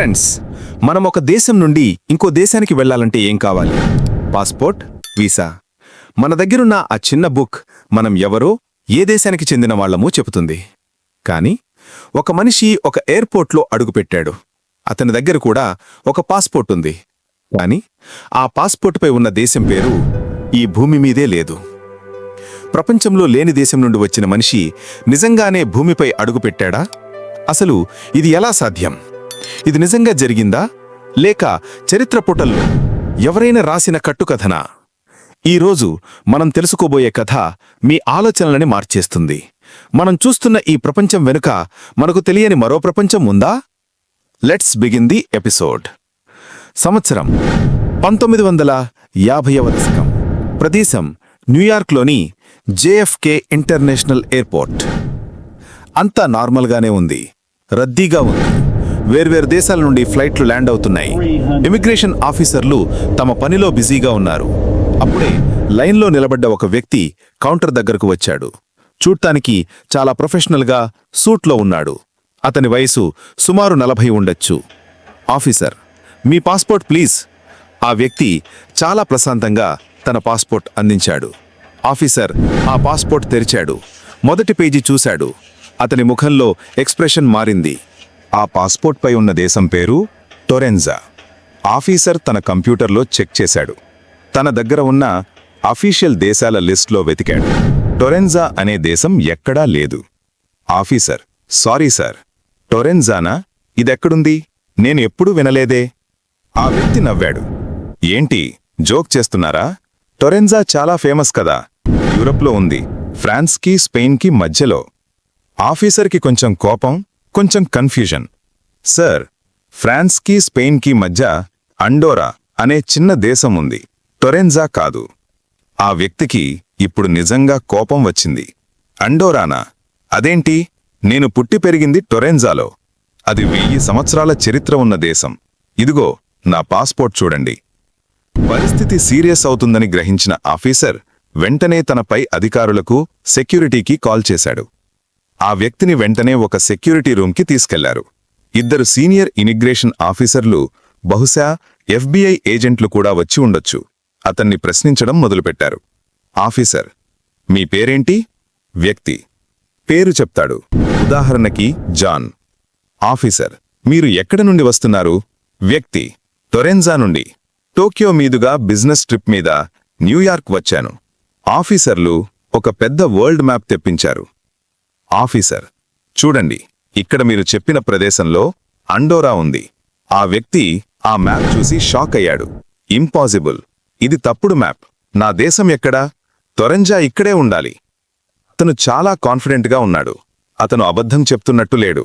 Friends మనం ఒక దేశం నుండి ఇంకో దేశానికి వెళ్ళాలంటే ఏం కావాలి? పాస్పోర్ట్ వీసా మన దగ్గరున్న ఆ చిన్న బుక్ మనం ఎవరో ఏ దేశానికి చెందిన వాళ్ళమో చెబుతుంది. కానీ ఒక మనిషి ఒక ఎయిర్పోర్ట్లో అడుగుపెట్టాడు. అతని దగ్గర కూడా ఒక పాస్పోర్ట్ ఉంది. కానీ ఆ పాస్పోర్ట్పై ఉన్న దేశం పేరు ఈ భూమి మీదే లేదు. ప్రపంచంలో లేని దేశం నుండి వచ్చిన మనిషి నిజంగానే భూమిపై అడుగుపెట్టాడా? అసలు ఇది ఎలా సాధ్యం? ఇది నిజంగా జరిగిందా? లేక చరిత్ర పుటల్లో ఎవరైనా రాసిన కట్టుకథనా? ఈరోజు మనం తెలుసుకోబోయే కథ మీ ఆలోచనలని మార్చేస్తుంది. మనం చూస్తున్న ఈ ప్రపంచం వెనుక మనకు తెలియని మరో ప్రపంచం ఉందా? Let's begin the episode. సంవత్సరం పంతొమ్మిది వందల యాభైవ దశకం. ప్రదేశం న్యూయార్క్లోని జేఎఫ్కే ఇంటర్నేషనల్ ఎయిర్పోర్ట్. అంతా నార్మల్గానే ఉంది. రద్దీగా ఉంది. వేర్వేరు దేశాల నుండి ఫ్లైట్లు ల్యాండ్ అవుతున్నాయి. ఇమిగ్రేషన్ ఆఫీసర్లు తమ పనిలో బిజీగా ఉన్నారు. అప్పుడే లైన్లో నిలబడ్డ ఒక వ్యక్తి కౌంటర్ దగ్గరకు వచ్చాడు. చూడ్డానికి చాలా ప్రొఫెషనల్గా సూట్లో ఉన్నాడు. అతని వయసు సుమారు నలభై ఉండొచ్చు. ఆఫీసర్ మీ పాస్పోర్ట్ ప్లీజ్. ఆ వ్యక్తి చాలా ప్రశాంతంగా తన పాస్పోర్ట్ అందించాడు. ఆఫీసర్ ఆ పాస్పోర్ట్ తెరిచాడు. మొదటి పేజీ చూశాడు. అతని ముఖంలో ఎక్స్ప్రెషన్ మారింది. ఆ పాస్పోర్ట్పై ఉన్న దేశం పేరు టొరెన్జా ఆఫీసర్ తన కంప్యూటర్లో చెక్ చేశాడు. తన దగ్గర ఉన్న అఫీషియల్ దేశాల లిస్ట్లో వెతికాడు. టొరెన్జా అనే దేశం ఎక్కడా లేదు. Officer sorry sir. టొరెన్జానా ఇదెక్కడుంది? నేను ఎప్పుడూ వినలేదే. ఆ వ్యక్తి నవ్వాడు. ఏంటి? జోక్ చేస్తున్నారా? టొరెన్జా చాలా ఫేమస్ కదా. యూరప్లో ఉంది. ఫ్రాన్స్కి స్పెయిన్కి మధ్యలో. ఆఫీసర్కి కొంచెం కోపం కొంచెం కన్ఫ్యూజన్ సార్ ఫ్రాన్స్కి స్పెయిన్కి మధ్య అండోరా అనే చిన్న దేశం ఉంది. టొరెన్జా కాదు. ఆ వ్యక్తికి ఇప్పుడు నిజంగా కోపం వచ్చింది. అండోరానా అదేంటి? నేను పుట్టి పెరిగింది టొరెన్జాలో అది వెయ్యి సంవత్సరాల చరిత్ర ఉన్న దేశం. ఇదిగో నా పాస్పోర్ట్ చూడండి. పరిస్థితి సీరియస్ అవుతుందని గ్రహించిన ఆఫీసర్ వెంటనే తనపై అధికారులకు సెక్యూరిటీకి కాల్ చేశాడు. ఆ వ్యక్తిని వెంటనే ఒక సెక్యూరిటీ రూమ్కి తీసుకెళ్ళారు. ఇద్దరు సీనియర్ ఇమిగ్రేషన్ ఆఫీసర్లు బహుశా ఎఫ్బీఐ ఏజెంట్లు కూడా వచ్చి ఉండొచ్చు. అతన్ని ప్రశ్నించడం మొదలుపెట్టారు. ఆఫీసర్ మీ పేరేంటి? వ్యక్తి. పేరు చెప్తాడు. ఉదాహరణకి జాన్. ఆఫీసర్ మీరు ఎక్కడ నుండి వస్తున్నారు? వ్యక్తి టొరెన్జా నుండి. టోక్యో మీదుగా బిజినెస్ ట్రిప్ మీద న్యూయార్క్ వచ్చాను. ఆఫీసర్లు ఒక పెద్ద వరల్డ్ మ్యాప్ తెప్పించారు. ఆఫీసర్ చూడండి ఇక్కడ మీరు చెప్పిన ప్రదేశంలో అండోరా ఉంది. ఆ వ్యక్తి ఆ మ్యాప్ చూసి షాక్ అయ్యాడు. ఇంపాసిబుల్. ఇది తప్పుడు మ్యాప్. నా దేశం ఎక్కడా? తొరంజా ఇక్కడే ఉండాలి. అతను చాలా కాన్ఫిడెంట్గా ఉన్నాడు. అతను అబద్ధం చెప్తున్నట్టు లేడు.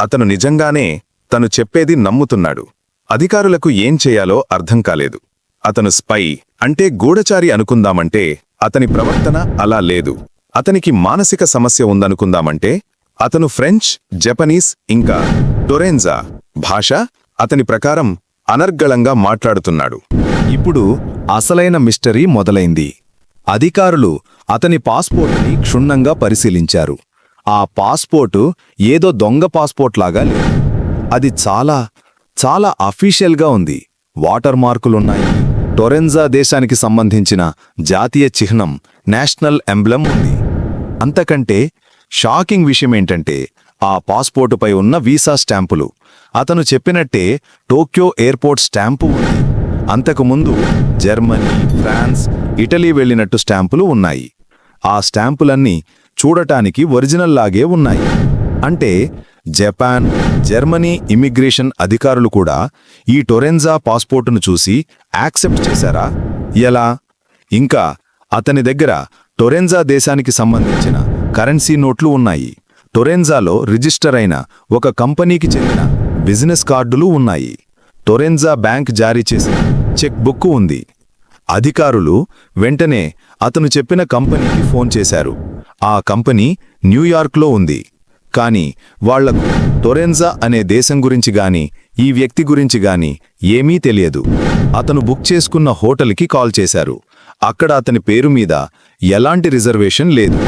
అతను నిజంగానే తను చెప్పేది నమ్ముతున్నాడు. అధికారులకు ఏం చేయాలో అర్థం కాలేదు. అతను స్పై అంటే గూఢచారి అనుకుందామంటే అతని ప్రవర్తన అలా లేదు. అతనికి మానసిక సమస్య ఉందనుకుందామంటే అతను ఫ్రెంచ్ జపనీస్ ఇంకా టొరెన్జా భాష అతని ప్రకారం అనర్గళంగా మాట్లాడుతున్నాడు. ఇప్పుడు అసలైన మిస్టరీ మొదలైంది. అధికారులు అతని పాస్పోర్టుని క్షుణ్ణంగా పరిశీలించారు. ఆ పాస్పోర్టు ఏదో దొంగ పాస్పోర్ట్ లాగా లేదు. అది చాలా చాలా అఫీషియల్గా ఉంది. వాటర్ మార్కులున్నాయి. టొరెన్జా దేశానికి సంబంధించిన జాతీయ చిహ్నం నేషనల్ ఎంబ్లం ఉంది. అంతకంటే షాకింగ్ విషయం ఏంటంటే ఆ పాస్పోర్టుపై ఉన్న వీసా స్టాంపులు. అతను చెప్పినట్టే టోక్యో ఎయిర్పోర్ట్ స్టాంపు ఉంది. అంతకుముందు జర్మనీ ఫ్రాన్స్ ఇటలీ వెళ్ళినట్టు స్టాంపులు ఉన్నాయి. ఆ స్టాంపులన్నీ చూడటానికి ఒరిజినల్ లాగే ఉన్నాయి. అంటే జపాన్ జర్మనీ ఇమ్మిగ్రేషన్ అధికారులు కూడా ఈ టొరెన్జా పాస్పోర్టును చూసి యాక్సెప్ట్ చేశారా? ఎలా? ఇంకా అతని దగ్గర టొరెన్జా దేశానికి సంబంధించిన కరెన్సీ నోట్లు ఉన్నాయి. టొరెన్జాలో రిజిస్టర్ అయిన ఒక కంపెనీకి చెందిన బిజినెస్ కార్డులు ఉన్నాయి. టొరెన్జా బ్యాంక్ జారీ చేసిన చెక్ బుక్ ఉంది. అధికారులు వెంటనే అతను చెప్పిన కంపెనీకి ఫోన్ చేశారు. ఆ కంపెనీ న్యూయార్క్లో ఉంది. కానీ వాళ్ళకు టొరెన్జా అనే దేశం గురించి గాని ఈ వ్యక్తి గురించి గాని ఏమీ తెలియదు. అతను బుక్ చేసుకున్న హోటల్కి కాల్ చేశారు. అక్కడ అతని పేరు మీద ఎలాంటి రిజర్వేషన్ లేదు.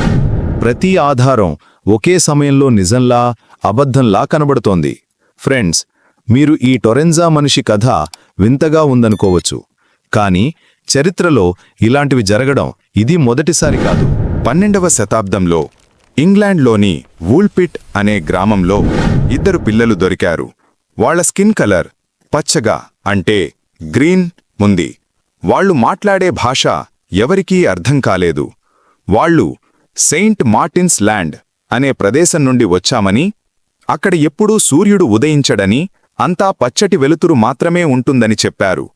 ప్రతి ఆధారం ఒకే సమయంలో నిజంలా అబద్ధంలా కనబడుతోంది. ఫ్రెండ్స్ మీరు ఈ టొరెన్జా మనిషి కథ వింతగా ఉందనుకోవచ్చు. కానీ చరిత్రలో ఇలాంటివి జరగడం ఇది మొదటిసారి కాదు. పన్నెండవ శతాబ్దంలో ఇంగ్లాండ్లోని వూల్పిట్ అనే గ్రామంలో ఇద్దరు పిల్లలు దొరికారు. వాళ్ళ స్కిన్ కలర్ పచ్చగా అంటే గ్రీన్ ఉంది. వాళ్ళు మాట్లాడే భాష ఎవరికీ అర్థం కాలేదు. వాళ్ళు సెయింట్ మార్టిన్స్ ల్యాండ్ అనే ప్రదేశం నుండి వచ్చామని అక్కడ ఎప్పుడూ సూర్యుడు ఉదయించడని అంతా పచ్చటి వెలుతురు మాత్రమే ఉంటుందని చెప్పారు.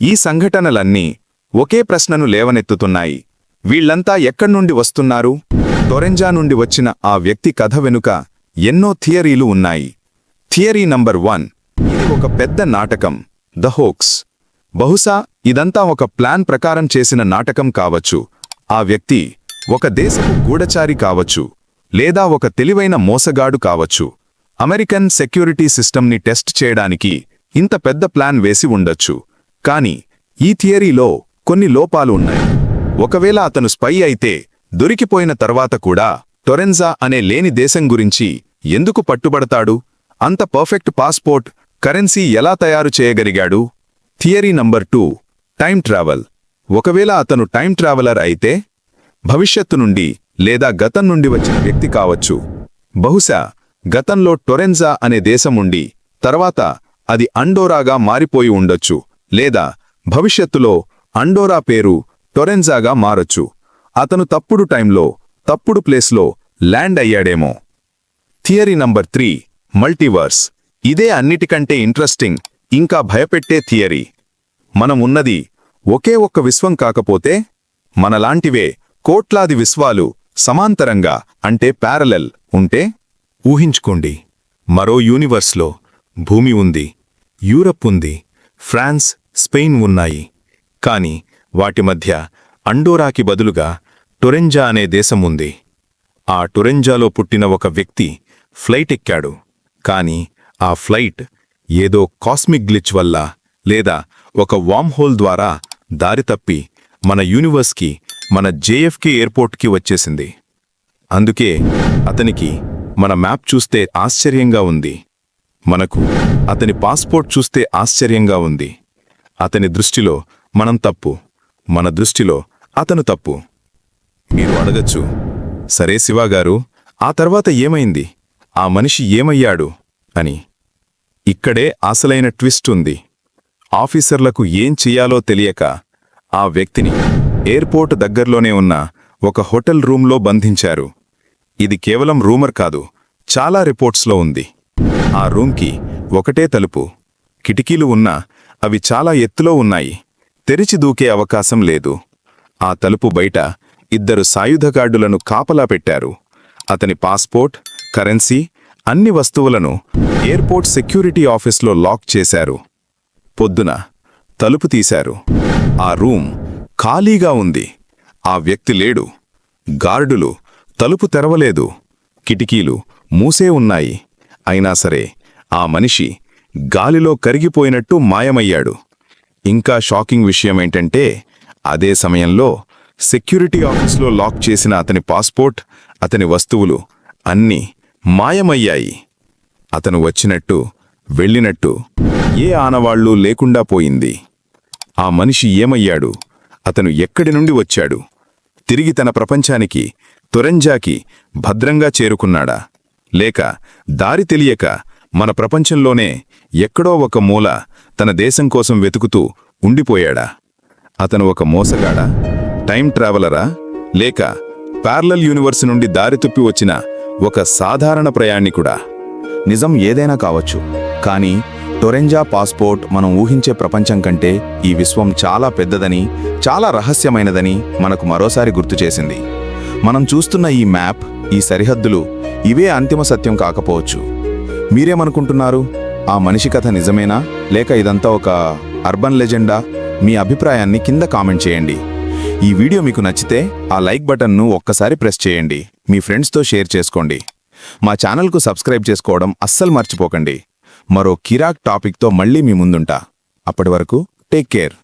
ఈ సంఘటనలన్నీ ఒకే ప్రశ్నను లేవనెత్తుతున్నాయి. వీళ్ళంతా ఎక్కడ్నుండి వస్తున్నారు? టొరెంజా నుండి వచ్చిన ఆ వ్యక్తి కథ వెనుక ఎన్నో థియరీలు ఉన్నాయి. థియరీ నంబర్ వన్ ఇది ఒక పెద్ద నాటకం ద హోక్స్. బహుశా ఇదంతా ఒక ప్లాన్ ప్రకారం చేసిన నాటకం కావచ్చు. ఆ వ్యక్తి ఒక దేశపు గూఢచారి కావచ్చు లేదా ఒక తెలివైన మోసగాడు కావచ్చు. అమెరికన్ సెక్యూరిటీ సిస్టమ్ని టెస్ట్ చేయడానికి ఇంత పెద్ద ప్లాన్ వేసి ఉండొచ్చు. కానీ ఈ థియరీలో కొన్ని లోపాలు ఉన్నాయి. ఒకవేళ అతను స్పై అయితే దొరికిపోయిన తర్వాత కూడా టొరెన్జా అనే లేని దేశం గురించి ఎందుకు పట్టుబడతాడు? అంత పర్ఫెక్ట్ పాస్పోర్ట్ కరెన్సీ ఎలా తయారు చేయగలిగాడు? Theory number two time travel ఒకవేళ అతను టైం ట్రావెలర్ అయితే భవిష్యత్తు నుండి లేదా గతం నుండి వచ్చిన వ్యక్తి కావచ్చు. బహుశా గతంలో టొరెన్జా అనే దేశం ఉండి తర్వాత అది అండోరాగా మారిపోయి ఉండొచ్చు లేదా భవిష్యత్తులో అండోరా పేరు టొరెన్జాగా మారొచ్చు. అతను తప్పుడు టైంలో తప్పుడు ప్లేస్లో ల్యాండ్ అయ్యాడేమో. థియరీ నంబర్ త్రీ మల్టీవర్స్ ఇదే అన్నిటికంటే ఇంట్రెస్టింగ్ ఇంకా భయపెట్టే థియరీ. మనం ఉన్నది ఒకే ఒక్క విశ్వం కాకపోతే మనలాంటివే కోట్లాది విశ్వాలు సమాంతరంగా అంటే ప్యారలెల్ ఉంటే ఊహించుకోండి. మరో యూనివర్స్లో భూమి ఉంది యూరప్ ఉంది ఫ్రాన్స్ స్పెయిన్ ఉన్నాయి. కాని వాటి మధ్య అండోరాకి బదులుగా టొరెంజా అనే దేశం ఉంది. ఆ టొరెంజాలో పుట్టిన ఒక వ్యక్తి ఫ్లైట్ ఎక్కాడు. కాని ఆ ఫ్లైట్ ఏదో కాస్మిక్ గ్లిచ్ వల్ల లేదా ఒక వామ్ హోల్ ద్వారా దారి తప్పి మన యూనివర్స్కి మన జేఎఫ్కే ఎయిర్పోర్ట్కి వచ్చేసింది. అందుకే అతనికి మన మ్యాప్ చూస్తే ఆశ్చర్యంగా ఉంది. మనకు అతని పాస్పోర్ట్ చూస్తే ఆశ్చర్యంగా ఉంది. అతని దృష్టిలో మనం తప్పు మన దృష్టిలో అతను తప్పు. మీరు అడగచ్చు సరే శివాగారు ఆ తర్వాత ఏమైంది? ఆ మనిషి ఏమయ్యాడు? అని. ఇక్కడే అసలైన ట్విస్ట్ ఉంది. ఆఫీసర్లకు ఏం చెయ్యాలో తెలియక ఆ వ్యక్తిని ఎయిర్పోర్ట్ దగ్గర్లోనే ఉన్న ఒక హోటల్ రూంలో బంధించారు. ఇది కేవలం రూమర్ కాదు చాలా రిపోర్ట్స్లో ఉంది. ఆ రూమ్కి ఒకటే తలుపు కిటికీలు ఉన్నా అవి చాలా ఎత్తులో ఉన్నాయి తెరిచి దూకే అవకాశం లేదు. ఆ తలుపు బయట ఇద్దరు సాయుధగార్డులను కాపలా పెట్టారు. అతని పాస్పోర్ట్ కరెన్సీ అన్ని వస్తువులను ఎయిర్పోర్ట్ సెక్యూరిటీ ఆఫీస్లో లాక్ చేశారు. పొద్దున తలుపు తీశారు. ఆ రూమ్ ఖాళీగా ఉంది. ఆ వ్యక్తి లేడు. గార్డులు తలుపు తెరవలేదు. కిటికీలు మూసే ఉన్నాయి. అయినా సరే ఆ మనిషి గాలిలో కరిగిపోయినట్టు మాయమయ్యాడు. ఇంకా షాకింగ్ విషయమేంటంటే అదే సమయంలో సెక్యూరిటీ ఆఫీస్లో లాక్ చేసిన అతని పాస్పోర్ట్ అతని వస్తువులు అన్నీ మాయమయ్యాయి. అతను వచ్చినట్టు వెళ్ళినట్టు ఏ ఆనవాళ్ళు లేకుండా పోయింది. ఆ మనిషి ఏమయ్యాడు? అతను ఎక్కడి నుండి వచ్చాడు? తిరిగి తన ప్రపంచానికి తొరంజాకి భద్రంగా చేరుకున్నాడా? లేక దారి తెలియక మన ప్రపంచంలోనే ఎక్కడో ఒక మూల తన దేశం కోసం వెతుకుతూ ఉండిపోయాడా? అతను ఒక మోసగాడా? టైం ట్రావెలరా? లేక ప్యార్లల్ యూనివర్స్ నుండి దారి తుప్పి వచ్చిన ఒక సాధారణ ప్రయాణికుడా నిజం ఏదైనా కావచ్చు. కానీ టొరెంజా పాస్పోర్ట్ మనం ఊహించే ప్రపంచం కంటే ఈ విశ్వం చాలా పెద్దదని చాలా రహస్యమైనదని మనకు మరోసారి గుర్తు చేసింది. మనం చూస్తున్న ఈ మ్యాప్ ఈ సరిహద్దులు ఇవే అంతిమ సత్యం కాకపోవచ్చు. మీరేమనుకుంటున్నారు? ఆ మనిషి కథ నిజమేనా? లేక ఇదంతా ఒక అర్బన్ లెజెండా? మీ అభిప్రాయాన్ని కింద కామెంట్ చేయండి. ఈ వీడియో మీకు నచ్చితే ఆ లైక్ బటన్ను ఒక్కసారి ప్రెస్ చేయండి. మీ ఫ్రెండ్స్తో షేర్ చేసుకోండి. మా ఛానల్కు సబ్స్క్రైబ్ చేసుకోవడం అస్సలు మర్చిపోకండి. మరో కిరాక్ టాపిక్తో మళ్ళీ మీ ముందుంటా. అప్పటి వరకు టేక్ కేర్.